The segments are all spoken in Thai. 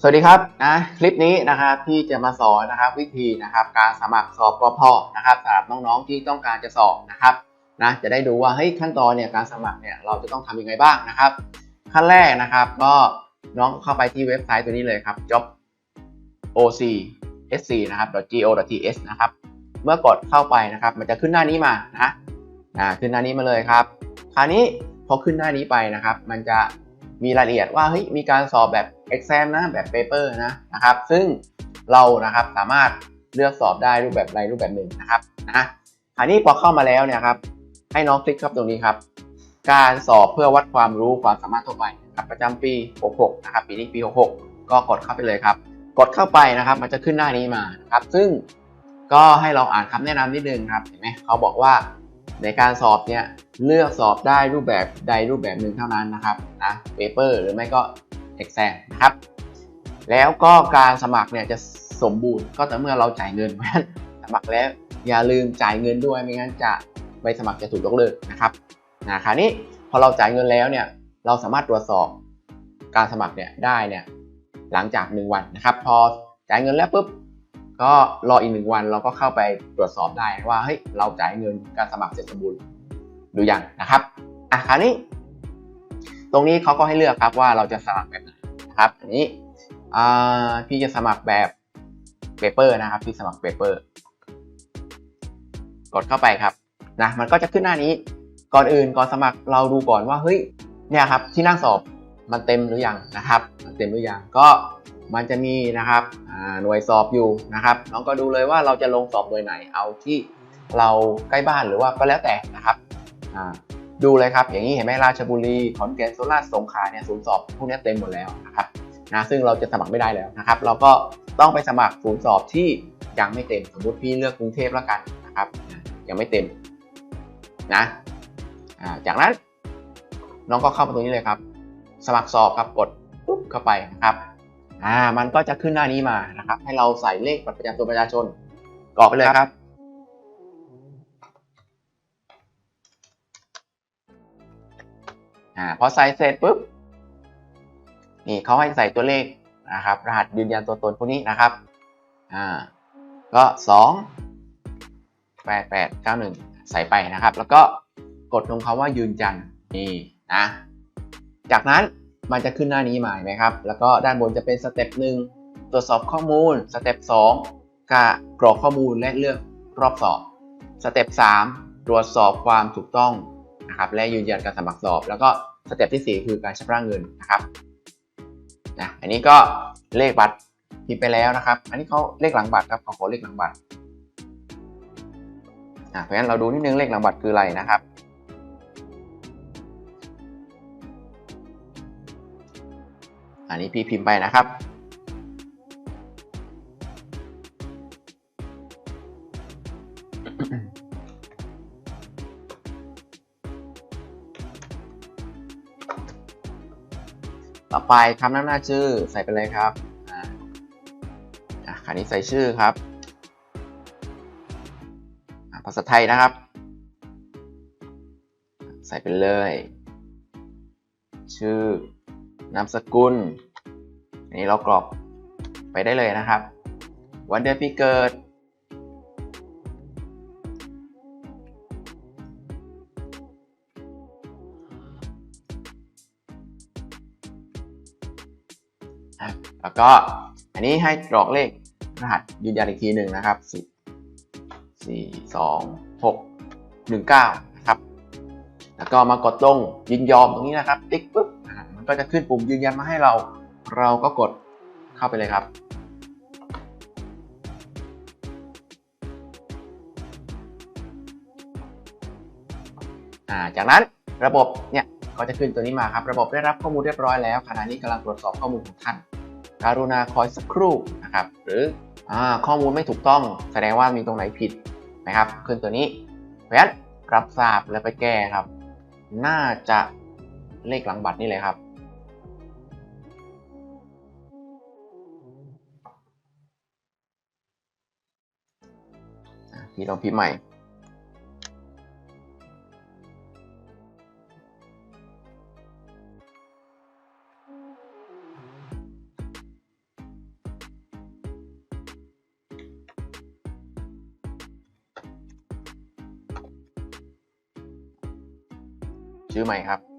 สวัสดีครับนะคลิปนี้นะครับพี่จะมาสอนนะครับวิธีนะครับการสมัครสอบกพนะครับสำหรับน้องๆที่ต้องการจะสอบนะครับนะจะได้ดูว่าเฮ้ยขั้นตอนเนี่ยการสมัครเนี่ยเราจะต้องทำยังไงบ้างนะครับ ขั้นแรกนะครับก็น้องเข้าไปที่เว็บไซต์ตัวนี้เลยครับ job oc sc นะครับ go th นะครับเมื่อกดเข้าไปนะครับ มันจะขึ้นหน้านี้มานะอ่าขึ้นหน้านี้มาเลยครับ คราวนี้พอขึ้นหน้านี้ไปนะครับ มันจะ มีรายละเอียดว่าเฮ้ยมีการสอบแบบ exam นะแบบ paper นะนะครับ ซึ่งเรานะครับสามารถเลือกสอบได้รูปแบบใดรูปแบบหนึ่งนะครับนะคราวนี้พอเข้ามาแล้วเนี่ยครับให้น้องคลิกครับตรงนี้ครับ การสอบเพื่อวัดความรู้ความสามารถทั่วไปครับประจำปี 66 นะครับปีนี้ปี 66 ก็กดเข้าไปเลยครับ กดเข้าไปนะครับ มันจะขึ้นหน้านี้มานะครับ ซึ่งก็ให้เราอ่านคำแนะนำนิดนึงครับเห็นไหมเขาบอกว่า ในการสอบเนี่ยเลือกสอบได้รูปแบบใดรูปแบบหนึ่งเท่านั้นนะครับนะเปเปอร์หรือไม่ก็ exam นะครับ แล้วก็การสมัครเนี่ยจะสมบูรณ์ก็แต่เมื่อเราจ่ายเงินเพราะฉะนั้นสมัครแล้วอย่าลืมจ่ายเงินด้วยไม่งั้นจะใบสมัครจะถูกยกเลิกนะครับนะคราวนี้พอเราจ่ายเงินแล้วเนี่ยเราสามารถตรวจสอบการสมัครเนี่ยได้เนี่ยหลังจาก 1 วันนะครับ พอจ่ายเงินแล้วปุ๊บ ก็รออีกหนึ่งวันเราก็เข้าไปตรวจสอบได้ว่าเฮ้ยเราจ่ายเงินการสมัครเสร็จสมบูรณ์หรือยังนะครับอะคราวนี้ ตรงนี้เขาก็ให้เลือกครับว่าเราจะสมัครแบบไหนนะครับอันนี้พี่จะสมัครแบบเปเปอร์นะครับพี่สมัครเปเปอร์กดเข้าไปครับนะมันก็จะขึ้นหน้านี้ก่อนอื่นก่อนสมัครเราดูก่อนว่าเฮ้ยเนี่ยครับที่นั่งสอบมันเต็มหรือยังนะครับมันเต็มหรือยังก็ มันจะมีนะครับหน่วยสอบอยู่นะครับน้องก็ดูเลยว่าเราจะลงสอบหน่วยไหนเอาที่เราใกล้บ้านหรือว่าก็แล้วแต่นะครับดูเลยครับ อย่างนี้เห็นไหมราชบุรีขอนแก่นโซราษฎร์สงขลาเนี่ยศูนย์สอบพวกนี้เต็มหมดแล้วนะครับนะซึ่งเราจะสมัครไม่ได้แล้วนะครับ เราก็ต้องไปสมัครศูนย์สอบที่ยังไม่เต็มสมมติพี่เลือกกรุงเทพแล้วกันนะครับยังไม่เต็มนะจากนั้นน้องก็เข้ามาตรงนี้เลยครับ สมัครสอบครับกดปุ๊บเข้าไปนะครับ อ่ามันก็จะขึ้นหน้านี้มานะครับ ให้เราใส่เลขบัตรประจำตัวประชาชนกรอกไปเลยครับอ่าพอใส่เสร็จปุ๊บนี่เขาให้ใส่ตัวเลขนะครับ รหัสยืนยันตัวตนพวกนี้นะครับอ่าก็สองแปดแปดเก้าหนึ่งใส่ไปนะครับ แล้วก็กดตรงคำว่ายืนยันนี่นะ จากนั้น มันจะขึ้นหน้านี้มาเห็นไหมครับ แล้วก็ด้านบนจะเป็นสเต็ปหนึ่งตรวจสอบข้อมูล สเต็ปสองกะกรอกข้อมูลและเลือกรอบสอบ สเต็ปสามตรวจสอบความถูกต้องนะครับและยืนยันการสมัครสอบ แล้วก็สเต็ปที่ 4 คือการชำระเงินนะครับนะอันนี้ก็เลขบัตรพิมพ์ไปแล้วนะครับ อันนี้เขาเลขหลังบัตรครับเขาขอเลขหลังบัตรอะเพราะฉะนั้นเราดูนิดนึงเลขหลังบัตรคืออะไรนะครับ นนี้พี่พิมพ์ไปนะครับ ต่อไปคำนำหน้าชื่อใส่ไปเลยครับอ่าอะคราวนี้ใส่ชื่อครับอะภาษาไทยนะครับ ใส่ไปเลย ชื่อนามสกุล อันนี้เรากรอกไปได้เลยนะครับ วันเดือนปีเกิด แล้วก็อันนี้ให้กรอกเลขรหัสยืนยันอีกทีหนึ่งนะครับสี่สี่สองหกหนึ่งเก้านะครับแล้วก็มากดตรงยินยอมตรงนี้นะครับ ติ๊กปุ๊บมันก็จะขึ้นปุ่มยืนยันมาให้เรา เราก็กดเข้าไปเลยครับ จากนั้นระบบเนี่ยก็จะขึ้นตัวนี้มาครับ ระบบได้รับข้อมูลเรียบร้อยแล้วขณะนี้กำลังตรวจสอบข้อมูลของท่าน การุณาคอยสักครู่นะครับ หรืออข้อมูลไม่ถูกต้องแสดงว่ามีตรงไหนผิดนะครับ ขึ้นตัวนี้เพราะฉะนั้นรับทราบแล้วไปแก้ครับ น่าจะเลขหลังบัตรนี่เลยครับ พี่ลองพิมพ์ใหม่ชื่อใหม่ครับ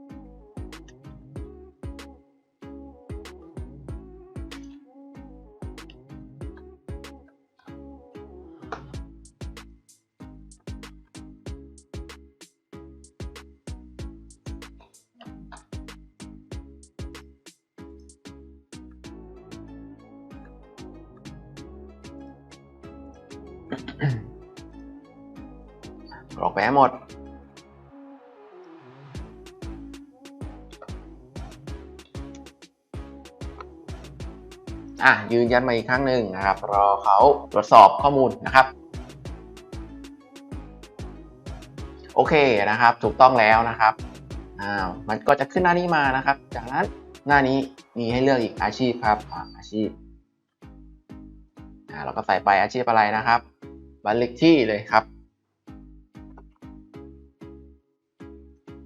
กรอกไปให้หมด อะ ยืนยันมาอีกครั้งหนึ่งนะครับ รอเขาตรวจสอบข้อมูลนะครับ โอเคนะครับ ถูกต้องแล้วนะครับอ้าวมันก็จะขึ้นหน้านี้มานะครับ จากนั้นหน้านี้มีให้เลือกอีกอาชีพครับออาชีพอ่าเราก็ใส่ไปอาชีพอะไรนะครับ บัตรเลขที่เลยครับ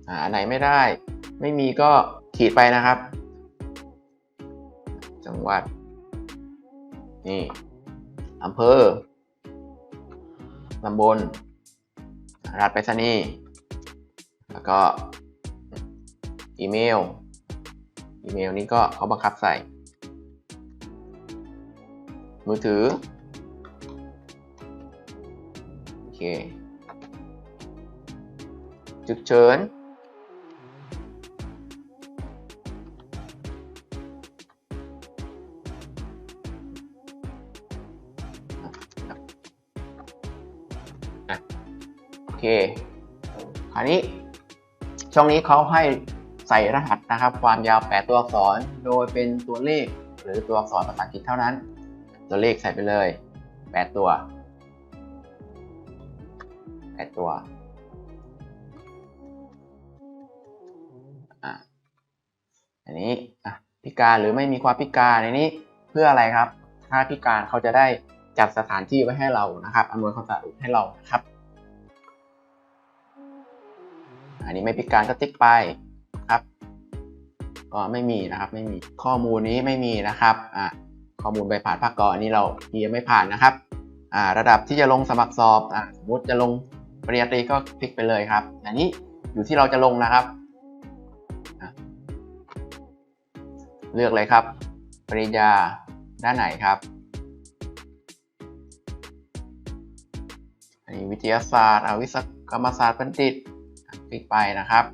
อ่าอันไหนไม่ได้ ไม่มีก็ขีดไปนะครับ จังหวัด นี่อำเภอตำบลรัฐไปรษณีย์แล้วก็อีเมล อีเมลนี้ก็เขาบังคับใส่ มือถือ โอเคจุกเฉินโอเคคราวนี้ช่องนี้เขาให้ใส่รหัสนะครับ ความยาว 8 ตัวอักษร โดยเป็นตัวเลขหรือตัวอักษรภาษาอังกฤษเท่านั้น ตัวเลขใส่ไปเลย 8 ตัว 8ตัวอะอันนี้อะพิการหรือไม่มีความพิการในนี้เพื่ออะไรครับ ถ้าพิการเขาจะได้จัดสถานที่ไว้ให้เรานะครับอำนวยความสะดวกให้เรานะครับ อันนี้ไม่พิการก็ติ๊กไปครับก็ไม่มีนะครับ ไม่มีข้อมูลนี้ไม่มีนะครับอ่าข้อมูลใบผ่านภาคกออันนี้เรายังไม่ผ่านนะครับอ่าระดับที่จะลงสมัครสอบอ่าสมมติจะลง ปริญญาตรีก็คลิกไปเลยครับ อันนี้อยู่ที่เราจะลงนะครับ เลือกเลยครับ ปริญญาด้านไหนครับอันนี้วิทยาศาสตร์อาวิศกรรมศาสตร์บัณฑิต คลิกไปนะครับ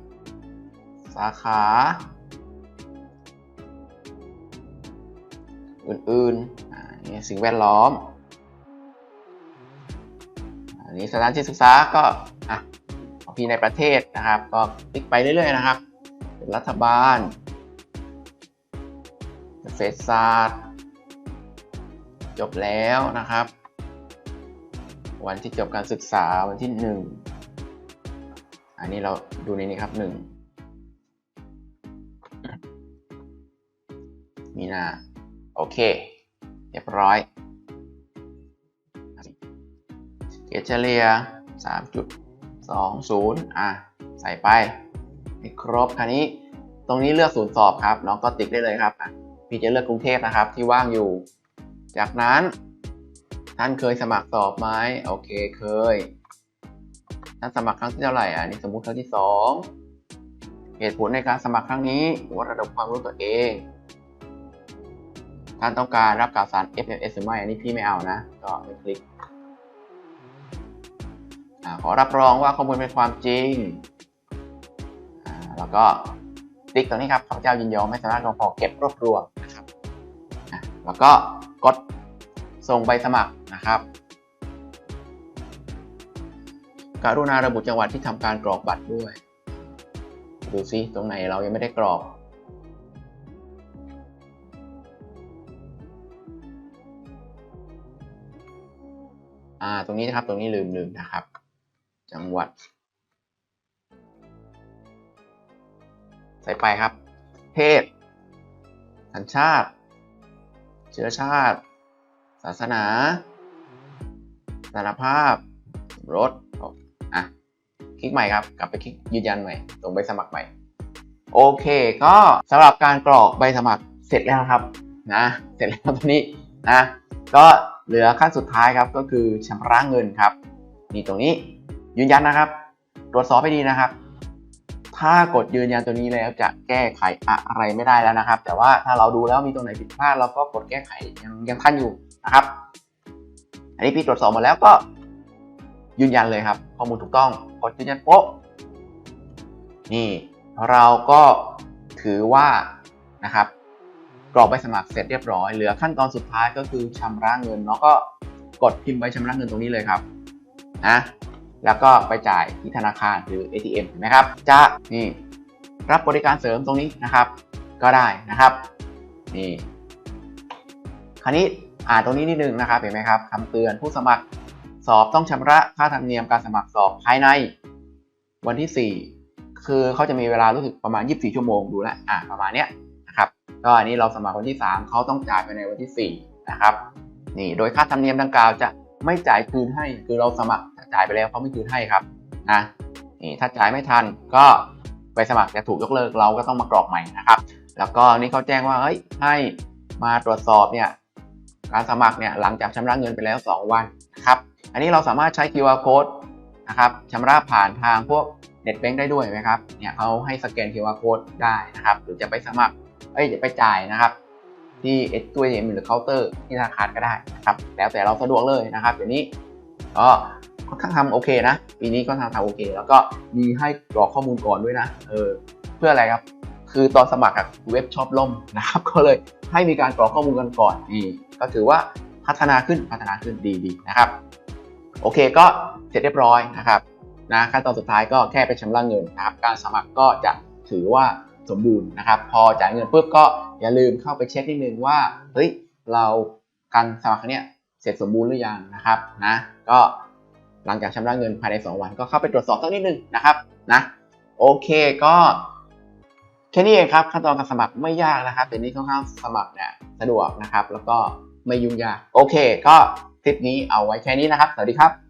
สาขาอื่นๆนนี้สิ่งแวดล้อม อันนี้สถานที่ศึกษาก็อะของพี่ในประเทศนะครับ ก็คลิกไปเรื่อยๆนะครับ รัฐบาลเกษตรศาสตร์ จบแล้วนะครับ วันที่จบการศึกษาวันที่หนึ่งอันนี้เราดูในนี้ครับหนึ่งมีนา โอเค เรียบร้อย เกรดเฉลี่ย3.20 อะ ใส่ไปให้ครบคราวนี้ตรงนี้เลือกศูนย์สอบครับ น้องก็ติ๊กได้เลยครับอะพี่จะเลือกกรุงเทพนะครับที่ว่างอยู่ จากนั้นท่านเคยสมัครสอบไหมโอเคเคย ท่านสมัครครั้งที่เท่าไหร่อะนี่สมมุติครั้งที่ 2 เหตุผลในการสมัครครั้งนี้วัดระดับความรู้ตัวเอง ท่านต้องการรับข่าวสาร FMS หรือไม่อันนี้พี่ไม่เอานะ ก็ไม่คลิก ขอรับรองว่าข้อมูลเป็นความจริง แล้วก็ติ๊กตรงนี้ครับข้าพเจ้ายินยอมไม่สามารถลงพอเก็บรวบรวมนะครับแล้วก็กดส่งใบสมัครนะครับกรุณาระบุจังหวัดที่ทำการกรอกบัตรด้วย ดูซิตรงไหนเรายังไม่ได้กรอก อ่า ตรงนี้นะครับ ตรงนี้ลืมลืมนะครับ จังหวัด ใส่ไปครับ เพศ สัญชาติ เชื้อชาติ ศาสนา สารภาพ รถอะ คลิกใหม่ครับ กลับไปคลิกยืนยันใหม่ส่งใบสมัครใหม่ โอเค ก็สำหรับการกรอกใบสมัครเสร็จแล้วครับนะ เสร็จแล้วตรงนี้นะ ก็เหลือขั้นสุดท้ายครับก็คือชำระเงินครับ นี่ตรงนี้ ยืนยันนะครับ ตรวจสอบให้ดีนะครับ ถ้ากดยืนยันตัวนี้แล้วจะแก้ไขอะไรไม่ได้แล้วนะครับ แต่ว่าถ้าเราดูแล้วมีตรงไหนผิดพลาดเราก็กดแก้ไขยังยังทันอยู่นะครับ อันนี้พี่ตรวจสอบมาแล้วก็ยืนยันเลยครับ ข้อมูลถูกต้องกดยืนยันโป๊ะนี่เราก็ถือว่านะครับกรอกใบสมัครเสร็จเรียบร้อย เหลือขั้นตอนสุดท้ายก็คือชำระเงินเนาะก็กดพิมพ์ใบชำระเงินตรงนี้เลยครับนะ แล้วก็ไปจ่ายที่ธนาคารหรือ ATM เห็นไหมครับ จะนี่รับบริการเสริมตรงนี้นะครับ ก็ได้นะครับนี่คราวนี้อ่านตรงนี้นิดนึงนะครับเห็นไหมครับคำเตือนผู้สมัครสอบต้องชำระค่าธรรมเนียมการสมัครสอบภายใน วันที่ 4 คือเขาจะมีเวลารู้สึกประมาณ 24 ชั่วโมงดูแลอ่าประมาณเนี้ยนะครับก็อันนี้เราสมัครวันที่ 3เขาต้องจ่ายภายในวันที่ 4 นะครับนี่โดยค่าธรรมเนียมดังกล่าวจะ ไม่จ่ายคืนให้คือเราสมัครจ่ายไปแล้วเขาไม่คืนให้ครับนะนี่ถ้าจ่ายไม่ทันก็ไปสมัครจะถูกยกเลิกเราก็ต้องมากรอกใหม่นะครับ แล้วก็นี่เขาแจ้งว่าเฮ้ยให้มาตรวจสอบเนี่ยการสมัครเนี่ยหลังจากชำระเงินไปแล้ว 2 วันนะครับอันนี้เราสามารถใช้ QR code นะครับชำระผ่านทางพวกเน็ตแบงได้ด้วยไหมครับเนี่ยเขาให้สแกน QR code ได้นะครับหรือจะไปสมัครเอ้ยจะไปจ่ายนะครับ ที่เอตัวเอ็มหรือเคาน์เตอร์ที่ธนาคารก็ได้นะครับแล้วแต่เราสะดวกเลยนะครับเดี๋ยวนี้ก็ค่อนข้างทำโอเคนะ ปีนี้ก็ทำทำโอเค แล้วก็มีให้กรอกข้อมูลก่อนด้วยนะเออเพื่ออะไรครับคือตอนสมัครอะเว็บชอบล่มนะครับก็เลยให้มีการกรอกข้อมูลกันก่อนนี่ก็ถือว่าพัฒนาขึ้นพัฒนาขึ้นดีดีนะครับ โอเคก็เสร็จเรียบร้อยนะครับนะขั้นตอนสุดท้ายก็แค่ไปชำระเงินนะครับ การสมัครก็จะถือว่าสมบูรณ์นะครับ พอจ่ายเงินปุ๊บก็ อย่าลืมเข้าไปเช็คนิดนึงว่าเฮ้ยเราการสมัครเนี้ยเสร็จสมบูรณ์หรือยังนะครับนะก็หลังจากชำระเงินภายใน 2 วันก็เข้าไปตรวจสอบสักนิดนึงนะครับนะโอเคก็แค่นี้เองครับขั้นตอนการสมัครไม่ยากนะครับเดี๋ยวนี้ค่อนข้างสมัครเนี่ยสะดวกนะครับ แล้วก็ไม่ยุ่งยากโอเค ก็คลิปนี้เอาไว้แค่นี้นะครับ สวัสดีครับ